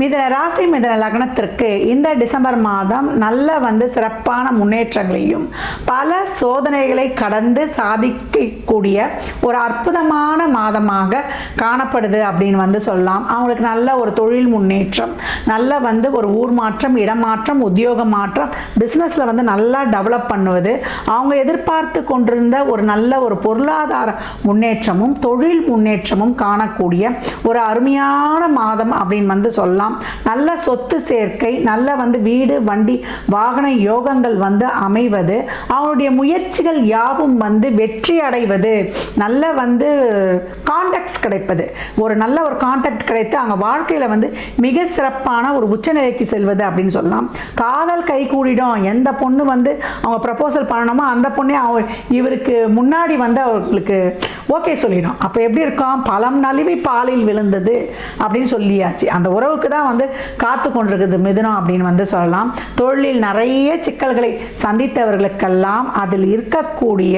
மிதன ராசி மிதன லக்னத்திற்கு இந்த டிசம்பர் மாதம் நல்ல வந்து சிறப்பான முன்னேற்றங்களையும் பல சோதனைகளை கடந்து சாதிக்கக்கூடிய ஒரு அற்புதமான மாதமாக காணப்படுது அப்படின்னு வந்து சொல்லலாம். அவங்களுக்கு நல்ல ஒரு தொழில் முன்னேற்றம் நல்ல வந்து ஒரு ஊர் மாற்றம் இடமாற்றம் உத்தியோக மாற்றம் பிஸ்னஸில் வந்து நல்லா டெவலப் பண்ணுவது அவங்க எதிர்பார்த்து கொண்டிருந்த ஒரு நல்ல ஒரு பொருளாதார முன்னேற்றமும் தொழில் முன்னேற்றமும் காணக்கூடிய ஒரு அருமையான மாதம் அப்படின்னு வந்து சொல்லலாம். நல்ல சொத்து சேர்க்கை நல்ல வந்து வீடு வண்டி வாகன யோகங்கள் வந்து அமைவது அவனுடைய முயற்சிகள் யாவும் வந்து வெற்றி அடைவது நல்ல வந்து கான்டாக்ட்ஸ் கிடைப்பது. ஒரு நல்ல ஒரு கான்டாக்ட் கிடைத்து அவங்க வாழ்க்கையில் வந்து மிக சிறப்பான ஒரு உச்சநிலைக்கு செல்வது அப்படின்னு சொல்லலாம். காதல் கை கூடிடும். எந்த பொண்ணு வந்து அவங்க ப்ரப்போசல் பண்ணணுமோ அந்த பொண்ணே அவ இவருக்கு முன்னாடி வந்து அவர்களுக்கு ஓகே சொல்லிடும். அப்போ எப்படி இருக்கும்? பழம் நழுவி பாலில் விழுந்தது அப்படின்னு சொல்லியாச்சு. அந்த உறவுக்கு தான் வந்து காத்து கொண்டிருக்குது மிதுனம் அப்படின்னு வந்து சொல்லலாம். தொழிலில் நிறைய சிக்கல்களை சந்தித்தவர்களுக்கெல்லாம் அதில் இருக்கக்கூடிய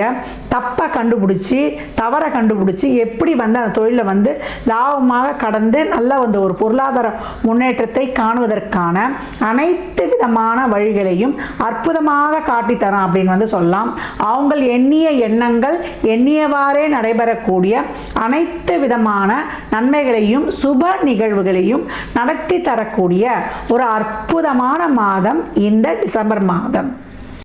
தப்பை கண்டுபிடிச்சி தவறை கண்டுபிடிச்சி எப்படி வந்து அந்த தொழிலை வந்து லாபமாக கடந்து நல்ல வந்து ஒரு பொருளாதார முன்னேற்றத்தை காணுவதற்கான அனைத்து விதமான வழிகளையும் அற்புதமாக காட்டித்தரோம் அப்படின்னு வந்து சொல்லலாம். அவங்க எண்ணிய எண்ணங்கள் எண்ணியவாறே நடைபெறக்கூடிய அனைத்து விதமான நன்மைகளையும் சுப நிகழ்வுகளையும் நடத்தி தரக்கூடிய ஒரு அற்புதமான மாதம் இந்த டிசம்பர் மாதம்.